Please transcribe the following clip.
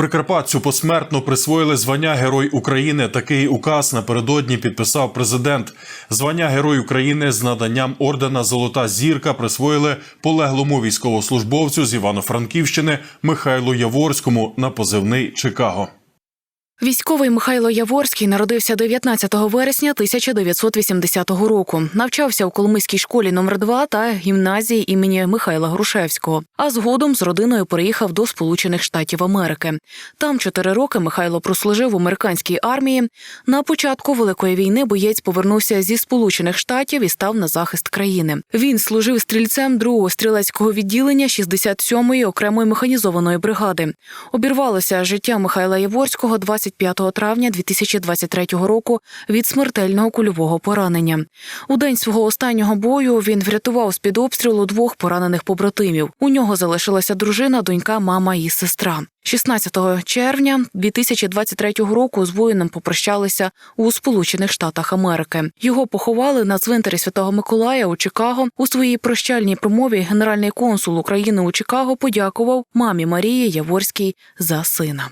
Прикарпатцю посмертно присвоїли звання Герой України. Такий указ напередодні підписав президент. Звання Герой України з наданням ордена Золота зірка присвоїли полеглому військовослужбовцю з Івано-Франківщини Михайлу Яворському на позивний Чикаго. Військовий Михайло Яворський народився 19 вересня 1980 року. Навчався у Коломийській школі номер 2 та гімназії імені Михайла Грушевського. А згодом з родиною переїхав до Сполучених Штатів Америки. Там чотири роки Михайло прослужив в американській армії. На початку великої війни боєць повернувся зі Сполучених Штатів і став на захист країни. Він служив стрільцем 2-го стрілецького відділення 67-ї окремої механізованої бригади. Обірвалося життя Михайла Яворського 25 травня 2023 року від смертельного кульового поранення. У день свого останнього бою він врятував з під обстрілу двох поранених побратимів. У нього залишилася дружина, донька, мама і сестра. 16 червня 2023 року з воїном попрощалися у Сполучених Штатах Америки. Його поховали на цвинтарі Святого Миколая у Чикаго. У своїй прощальній промові генеральний консул України у Чикаго подякував мамі Марії Яворській за сина.